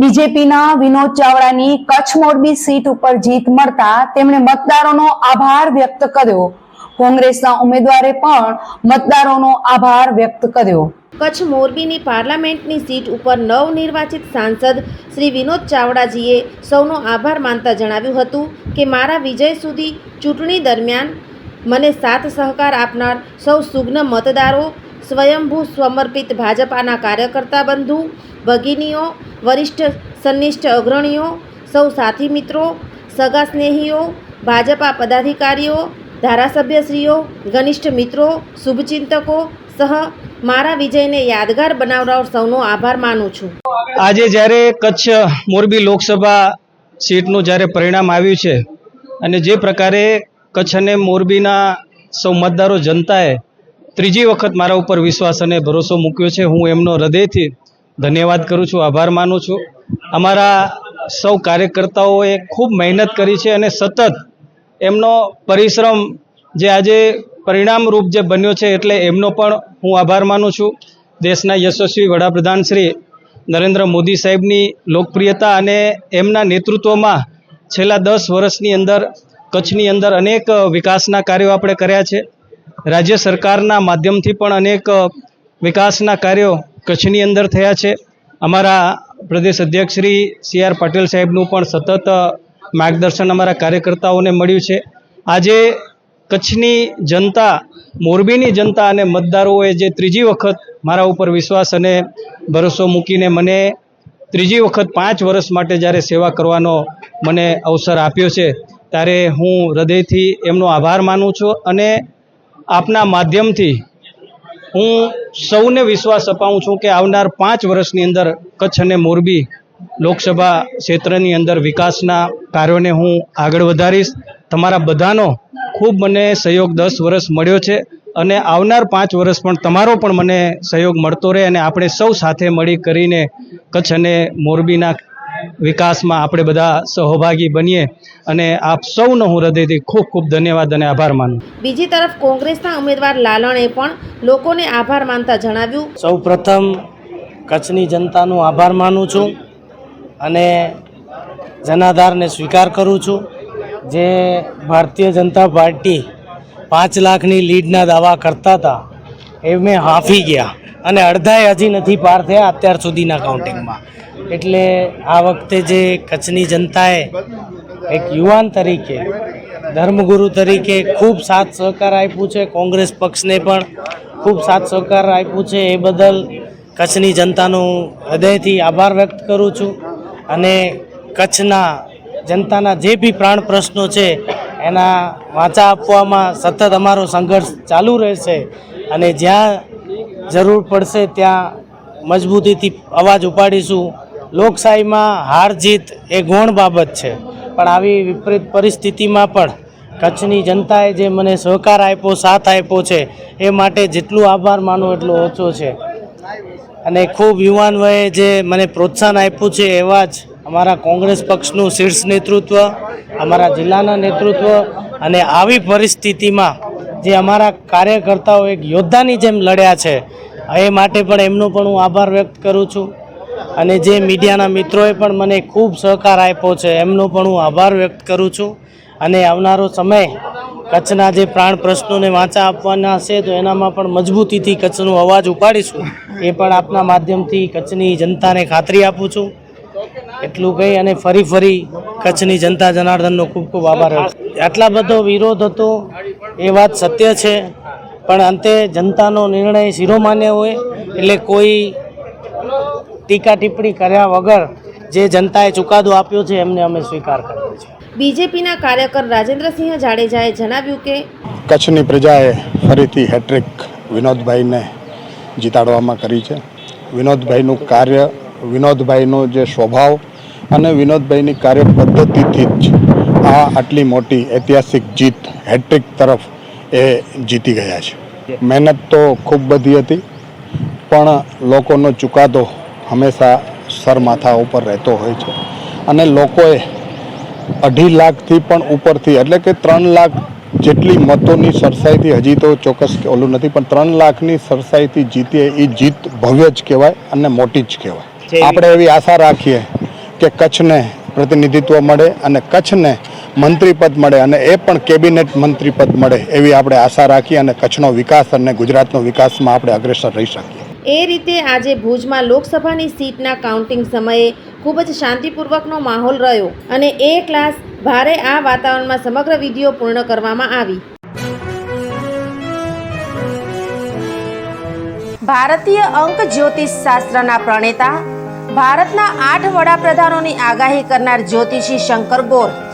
બીજેપીના વિનોદ ચાવડાની કચ્છ મોરબી સીટ ઉપર જીત મળતા તેમણે મતદારોનો આભાર વ્યક્ત કર્યો. કોંગ્રેસના ઉમેદવારે પણ મતદારોનો આભાર વ્યક્ત કર્યો. કચ્છ મોરબીની પાર્લામેન્ટની સીટ ઉપર નવનિર્વાચિત સાંસદ શ્રી વિનોદ ચાવડાજીએ સૌનો આભાર માનતા જણાવ્યું હતું કે મારા વિજય સુધી ચૂંટણી દરમિયાન મને સાથ સહકાર આપનાર સૌ સુગ્ન મતદારો, સ્વયંભૂ સમર્પિત ભાજપાના કાર્યકર્તા બંધુ ભગિનીઓ, વરિષ્ઠ સન્નિષ્ઠ અગ્રણીઓ, સૌ સાથી મિત્રો, સગા સ્નેહીઓ, ભાજપા પદાધિકારીઓ, ધારાસભ્યશ્રીઓ, ઘનિષ્ઠ મિત્રો, શુભચિંતકો સહ મારા વિજયને યાદગાર બનાવનાર સૌનો આભાર માનું છું. આજે જ્યારે કચ્છ મોરબી લોકસભા સીટનું જ્યારે પરિણામ આવ્યું છે અને જે પ્રકારે કચ્છ અને મોરબીના સૌ મતદારો જનતાએ ત્રીજી વખત મારા ઉપર વિશ્વાસ અને ભરોસો મૂક્યો છે, હું એમનો હૃદયથી ધન્યવાદ કરું છું, આભાર માનું છું. અમારા સૌ કાર્યકર્તાઓએ ખૂબ મહેનત કરી છે અને સતત એમનો પરિશ્રમ જે આજે પરિણામરૂપ જે બન્યો છે એટલે એમનો પણ હું આભાર માનું છું. દેશના યશસ્વી વડાપ્રધાન શ્રી નરેન્દ્ર મોદી સાહેબની લોકપ્રિયતા અને એમના નેતૃત્વમાં છેલ્લા દસ વર્ષની અંદર, કચ્છની અંદર અનેક વિકાસના કાર્યો આપણે કર્યા છે. રાજ્ય સરકારના માધ્યમથી પણ અનેક વિકાસના કાર્યો કચ્છની અંદર થયા છે. અમારા પ્રદેશ અધ્યક્ષ શ્રી સી આર પટેલ સાહેબનું પણ સતત માર્ગદર્શન અમારા કાર્યકર્તાઓને મળ્યું છે. આજે કચ્છની જનતા, મોરબીની જનતા અને મતદારોએ જે ત્રીજી વખત મારા ઉપર વિશ્વાસ અને ભરોસો મૂકીને મને ત્રીજી વખત પાંચ વર્ષ માટે જ્યારે સેવા કરવાનો મને અવસર આપ્યો છે, ત્યારે હું હૃદયથી એમનો આભાર માનું છું અને આપના માધ્યમથી હું સૌને વિશ્વાસ અપાવું છું કે આવનાર પાંચ વર્ષની અંદર કચ્છ અને મોરબી લોકસભા ક્ષેત્રની અંદર વિકાસના કાર્યોને હું આગળ વધારીશ. તમારા બધાનો ખૂબ મને સહયોગ દસ વર્ષ મળ્યો છે અને આવનાર પાંચ વર્ષ પણ તમારો પણ મને સહયોગ મળતો રહે અને આપણે સૌ સાથે મળી કરીને કચ્છ અને મોરબીના વિકાસમાં આપણે બધા સહભાગી બનીએ અને આપ સૌનો હું હૃદયથી ખૂબ ખૂબ ધન્યવાદ અને આભાર માનું બીજી તરફ કોંગ્રેસના ઉમેદવાર લાલણે પણ લોકોને આભાર માનતા જણાવ્યું. સૌ પ્રથમ કચ્છની જનતાનો આભાર માનું છું અને જનાધારને સ્વીકાર કરું છું જે ભારતીય જનતા પાર્ટી પાંચ લાખની લીડના દાવા કરતા હતા એ મેં હાંફી ગયા અને અડધાએ હજી નથી પાર થયા અત્યાર સુધીના કાઉન્ટિંગમાં એટલે આ વખતે જે કચ્છની જનતાએ એક યુવાન તરીકે, ધર્મગુરુ તરીકે ખૂબ સાથ સહકાર આપ્યું છે. કોંગ્રેસ પક્ષને પણ ખૂબ સાથ સહકાર આપ્યું છે. એ બદલ કચ્છની જનતાનો હૃદયથી આભાર વ્યક્ત કરું છું અને કચ્છના જનતાના જે બી પ્રાણ પ્રશ્નો છે એના વાંચા આપવામાં સતત અમારો સંઘર્ષ ચાલુ રહેશે અને જ્યાં જરૂર પડશે ત્યાં મજબૂતીથી અવાજ ઉપાડીશું. લોકશાહીમાં હાર જીત એ ગૌણ બાબત છે. પણ આવી વિપરીત પરિસ્થિતિમાં પણ કચ્છની જનતાએ જે મને સહકાર આપ્યો, સાથ આપ્યો છે, એ માટે જેટલું આભાર માનો એટલો ઓછો છે. અને ખૂબ યુવાન વયે જે મને પ્રોત્સાહન આપ્યું છે એવા જ અમારા કોંગ્રેસ પક્ષનું શીર્ષ નેતૃત્વ, અમારા જિલ્લાના નેતૃત્વ અને આવી પરિસ્થિતિમાં જે અમારા કાર્યકર્તાઓ એક યોદ્ધાની જેમ લડ્યા છે, એ માટે પણ એમનો પણ હું આભાર વ્યક્ત કરું છું. અને જે મીડિયાના મિત્રોએ પણ મને ખૂબ સહકાર આપ્યો છે, એમનો પણ હું આભાર વ્યક્ત કરું છું. અને આવનારો સમય કચ્છના જે પ્રાણ પ્રશ્નોને વાંચા આપવાના હશે, તો એનામાં પણ મજબૂતીથી કચ્છનો અવાજ ઉપાડીશું. એ પણ આપના માધ્યમથી કચ્છની જનતાને ખાતરી આપું છું. એટલું કહી અને ફરી ફરી કચ્છની જનતા જનાર્દનનો ખૂબ ખૂબ આભાર આટલા બધો વિરોધ હતો, એ વાત સત્ય છે. પણ અંતે જનતાનો નિર્ણય શિરોમાન્ય હોય, એટલે કોઈ ટીકા ટિપ્પણી કર્યા વગર જે જનતાએ ચુકાદો આપ્યો છે એમને અમે સ્વીકાર કર્યો છે. બીજેપીના કાર્યકર રાજેન્દ્રસિંહ જાડેજાએ જણાવ્યું કે કચ્છની પ્રજાએ ફરીથી હેટ્રિક વિનોદભાઈને જીતાડવામાં કરી છે. વિનોદભાઈનું કાર્ય વિનોદભાઈનો જે સ્વભાવ અને વિનોદભાઈની કાર્ય પદ્ધતિથી જ આ આટલી મોટી ઐતિહાસિક જીત હેટ્રિક તરફ એ જીતી ગયા છે. મહેનત તો ખૂબ બધી હતી પણ લોકોનો ચુકાદો હંમેશા સરમાથા ઉપર રહેતો હોય છે. અને લોકોએ અઢી લાખથી પણ ઉપરથી એટલે કે ત્રણ લાખ જેટલી મતોની સરસાઈથી હજી તો ચોક્કસ ઓલું નથી પણ ત્રણ લાખની સરસાઈથી જીતીએ એ જીત ભવ્ય જ કહેવાય અને મોટી જ કહેવાય. આપણે એવી આશા રાખીએ કે કચ્છને પ્રતિનિધિત્વ મળે અને કચ્છને મંત્રીપદ મળે અને એ પણ કેબિનેટ મંત્રીપદ મળે એવી આપણે આશા રાખીએ અને કચ્છનો વિકાસ અને ગુજરાતનો વિકાસમાં આપણે અગ્રેસર રહી શકીએ. એ રીતે આજે ભુજમાં લોકસભાની સીટના કાઉન્ટિંગ સમયે ખૂબ જ શાંતિપૂર્વકનો માહોલ રહ્યો અને એ ક્લાસ ભારે આ વાતાવરણમાં સમગ્ર વિધિઓ પૂર્ણ કરવામાં આવી. ભારતીય અંક જ્યોતિષ શાસ્ત્રના પ્રણેતા, ભારતના આઠ વડાપ્રધાનોની આગાહી કરનાર જ્યોતિષી શંકર ગોર